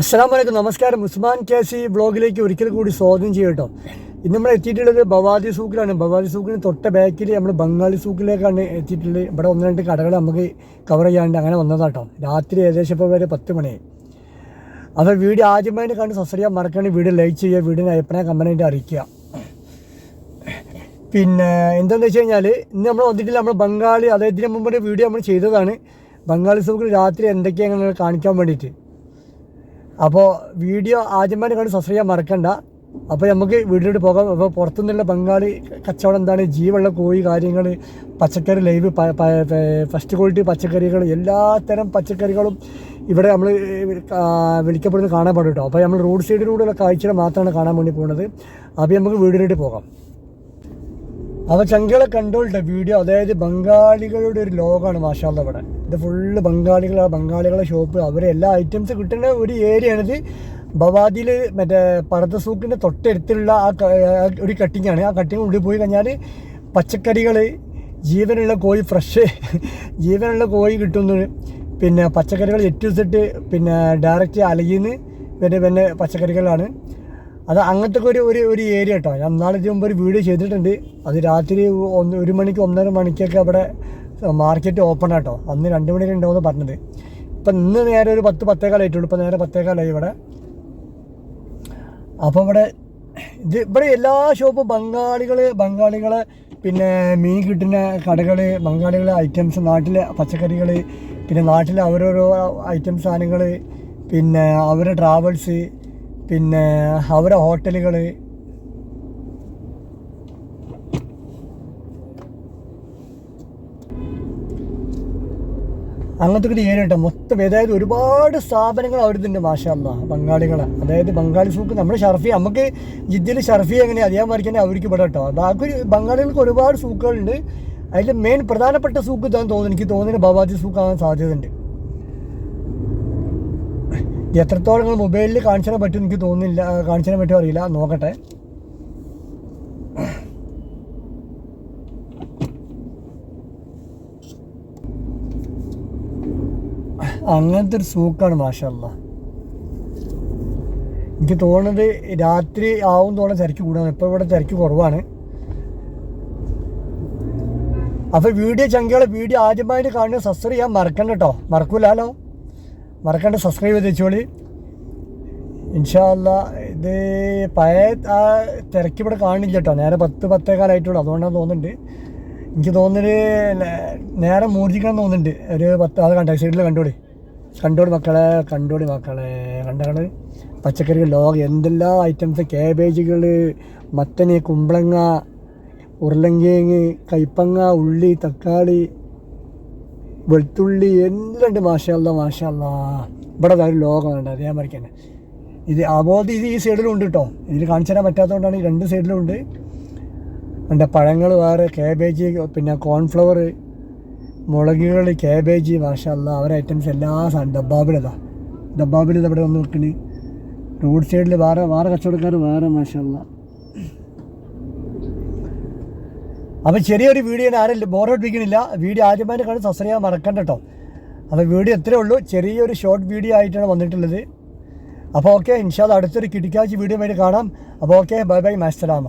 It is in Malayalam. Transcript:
അസ്സാം വലൈക്കും നമസ്കാരം. ഉസ്മാൻ കെ സി ബ്ലോഗിലേക്ക് ഒരിക്കൽ കൂടി സ്വാഗതം ചെയ്യട്ടോ ഇന്ന് നമ്മൾ എത്തിയിട്ടുള്ളത് ബവാദി സൂക്കിലാണ് ബവാദി സൂക്കിന് തൊട്ട ബാക്കിൽ നമ്മൾ ബംഗാളി സൂക്കിലേക്കാണ് എത്തിയിട്ടുള്ളത്. ഇവിടെ ഒന്ന് രണ്ട് കടകൾ നമുക്ക് കവർ ചെയ്യാണ്ട് അങ്ങനെ വന്നതാട്ടോ രാത്രി ഏകദേശം ഇപ്പോൾ വരെ പത്ത് മണി. അപ്പോൾ വീഡിയോ ആദ്യമായിട്ട് കണ്ട് സബ്സ്ക്രൈബ് മറക്കാണ്ട് വീഡിയോ ലൈക്ക് ചെയ്യുക വീഡിയോ അഭിപ്രായം കമ്പനിയായിട്ട് അറിയിക്കുക. പിന്നെ എന്താണെന്ന് വെച്ച് കഴിഞ്ഞാൽ ഇന്ന് നമ്മൾ വന്നിട്ടില്ല. നമ്മൾ ബംഗാളി അതായത് ഇതിന് മുമ്പ് വീഡിയോ നമ്മൾ ചെയ്തതാണ്. ബംഗാളി സൂക്കിൽ രാത്രി എന്തൊക്കെയാണ് കാണിക്കാൻ വേണ്ടിയിട്ട്. അപ്പോൾ വീഡിയോ ആദ്യമായി കണ്ട് സബ്സ്ക്രൈബ് ചെയ്യാൻ മറക്കണ്ട. അപ്പോൾ നമുക്ക് വീട്ടിലോട്ട് പോകാം. അപ്പോൾ പുറത്തുനിന്നുള്ള ബംഗാളി കച്ചവടം എന്താണ്? ജീവുള്ള കോഴി കാര്യങ്ങൾ പച്ചക്കറി ലൈവ് ഫസ്റ്റ് ക്വാളിറ്റി പച്ചക്കറികൾ എല്ലാത്തരം പച്ചക്കറികളും ഇവിടെ നമ്മൾ വിളിക്കപ്പെടുന്നത് കാണാൻ പാടും കേട്ടോ. അപ്പോൾ നമ്മൾ റോഡ് സൈഡിലൂടെയുള്ള കാഴ്ചകൾ മാത്രമാണ് കാണാൻ വേണ്ടി പോകുന്നത്. അപ്പോൾ നമുക്ക് വീഡിയോയിട്ട് പോകാം. അവ ചങ്കളെ കണ്ടോളിട്ട വീഡിയോ അതായത് ബംഗാളികളുടെ ഒരു ലോകമാണ് മാഷാല്ല ഇവിടെ. ഇത് ഫുള്ള് ബംഗാളികളാണ് ബംഗാളികളെ ഷോപ്പ് അവരെ എല്ലാ ഐറ്റംസ് കിട്ടുന്ന ഒരു ഏരിയയാണിത് ബവാദിയിൽ മറ്റേ പറത്തസൂക്കിന്റെ തൊട്ടടുത്തുള്ള ആ ഒരു കട്ടിങ്ങാണ് ആ കട്ടിങ് ഉള്ളിൽ പോയി കഴിഞ്ഞാൽ പച്ചക്കറികൾ ജീവനുള്ള കോഴി ഫ്രഷ് ജീവനുള്ള കോഴി കിട്ടുന്നു. പിന്നെ പച്ചക്കറികൾ എറ്റു സെറ്റ് പിന്നെ ഡയറക്റ്റ് അലകിന്ന് പിന്നെ പിന്നെ പച്ചക്കറികളാണ്. അത് അങ്ങനത്തെ ഒരു ഒരു ഒരു ഏരിയ കേട്ടോ ഞാൻ നാളെ മുമ്പ് ഒരു വീഡിയോ ചെയ്തിട്ടുണ്ട്. അത് രാത്രി ഒന്ന് ഒരു മണിക്ക് ഒന്നര മണിക്കൊക്കെ അവിടെ മാർക്കറ്റ് ഓപ്പൺ ആട്ടോ. അന്ന് രണ്ട് മണിക്ക് ഉണ്ടാവുമെന്ന് പറഞ്ഞത്. ഇപ്പം ഇന്ന് നേരെ ഒരു പത്ത് പത്തേക്കാലായിട്ടുള്ളൂ ഇപ്പം നേരെ പത്തേക്കാലായി ഇവിടെ. അപ്പോൾ ഇവിടെ ഇത് ഇവിടെ എല്ലാ ഷോപ്പും ബംഗാളികൾ ബംഗാളികളെ പിന്നെ മീൻ കിട്ടുന്ന കടകൾ ബംഗാളികളെ ഐറ്റംസ് നാട്ടിലെ പച്ചക്കറികൾ പിന്നെ നാട്ടിലെ അവരോരോ ഐറ്റം സാധനങ്ങൾ പിന്നെ അവരുടെ ട്രാവൽസ് പിന്നെ അവരുടെ ഹോട്ടലുകൾ അങ്ങനത്തെ ഒരു ഏരിയ കേട്ടോ മൊത്തം അതായത് ഒരുപാട് സ്ഥാപനങ്ങൾ അവിടുത്തെ മാഷല്ല ബംഗാളികളെ. അതായത് ബംഗാളി സൂക്ക് നമ്മുടെ ഷർഫി നമുക്ക് ജിദ്ദയിൽ ഷർഫി എങ്ങനെ അറിയാൻ തന്നെ അവർക്ക് ഇവിടെ കേട്ടോ ബാക്കി ബംഗാളികൾക്ക് ഒരുപാട് സൂക്കുകളുണ്ട്. അതിൽ മെയിൻ പ്രധാനപ്പെട്ട സൂക്ക് ഇതാന്ന് തോന്നുന്നു. എനിക്ക് തോന്നുന്നു ബവാജി സൂക്കാകാൻ സാധ്യതയുണ്ട്. എത്രത്തോളം നിങ്ങൾ മൊബൈലിൽ കാണിച്ചാൽ പറ്റും എനിക്ക് തോന്നുന്നില്ല കാണിച്ചാൽ പറ്റുമോ അറിയില്ല. നോക്കട്ടെ. അങ്ങനത്തെ ഒരു സൂക്കാണ് മാഷല്ല എനിക്ക് തോന്നുന്നത് രാത്രി ആവും തോന്നുന്ന തിരക്ക് കൂടാണ്. ഇപ്പോൾ ഇവിടെ തിരക്ക് കുറവാണ്. അപ്പോൾ വീഡിയോ ചങ്കികളെ വീഡിയോ ആദ്യമായിട്ട് കാണുന്ന സബ്സ്ക്രൈബ് ചെയ്യാൻ മറക്കണ്ട കേട്ടോ മറക്കൂലോ മറക്കണ്ട സബ്സ്ക്രൈബ് ചെയ്ത് വെച്ചോളി. ഇൻഷാല്ല ഇത് പഴയ ആ തിരക്ക് ഇവിടെ കാണില്ല കേട്ടോ നേരെ പത്ത് പത്തേക്കാലായിട്ടുള്ളൂ അതുകൊണ്ടാണ് തോന്നുന്നുണ്ട്. എനിക്ക് തോന്നുന്നത് നേരെ മൂർജിക്കണം തോന്നുന്നുണ്ട്. ഒരു പത്ത് അത് കണ്ട? സൈഡിൽ കണ്ടോളി. കണ്ടോളി മക്കളെ കണ്ടോടി മക്കളെ. കണ്ടകൾ? പച്ചക്കറികൾ ലോകം എന്തെല്ലാം ഐറ്റംസ് കാബേജുകൾ മത്തന് കുമ്പളങ്ങ ഉരുളങ്കിഴങ്ങ് കൈപ്പങ്ങ ഉള്ളി തക്കാളി വെളുത്തുള്ളി എല്ലാം ഉണ്ട് മാഷല്ല മാഷല്ല ഇവിടെ ഒരു ലോകമുണ്ട് അതേമാതിരി തന്നെ ഇത് അതുപോലെ ഇത് ഈ സൈഡിലും ഉണ്ട് കേട്ടോ ഇതിൽ കാണിച്ചു തരാൻ പറ്റാത്തതുകൊണ്ടാണ് ഈ രണ്ട് സൈഡിലും ഉണ്ട്. എന്റെ പഴങ്ങൾ വേറെ കാബേജ് പിന്നെ കോൺഫ്ലവർ മുളകുകൾ കാബേജ് മാഷല്ല അവരെ ഐറ്റംസ് എല്ലാ സാധനം ഡബ്ബാബിലതാ ഡബ്ബാബിൽ ഇവിടെ വന്ന് വെക്കണ് റോഡ് സൈഡിൽ വേറെ വേറെ കച്ചവടക്കാർ വേറെ മാഷല്ല അപ്പോൾ ചെറിയൊരു വീഡിയോ ആരും ബോറടിപ്പിക്കണില്ല വീഡിയോ ആദ്യമായിട്ട് കണ്ട് സബ്സ്ക്രൈബ് ചെയ്യാൻ മറക്കണ്ട കേട്ടോ അപ്പോൾ വീഡിയോ ഇത്രയേ ഉള്ളൂ. ചെറിയൊരു ഷോർട്ട് വീഡിയോ ആയിട്ടാണ് വന്നിട്ടുള്ളത്. അപ്പോൾ ഓക്കെ ഇൻഷാദ് അടുത്തൊരു കിടിക്കാച്ചി വീഡിയോ ആയിട്ട് കാണാം. അപ്പോൾ ഓക്കെ ബൈ ബൈ മാസ്റ്ററാമ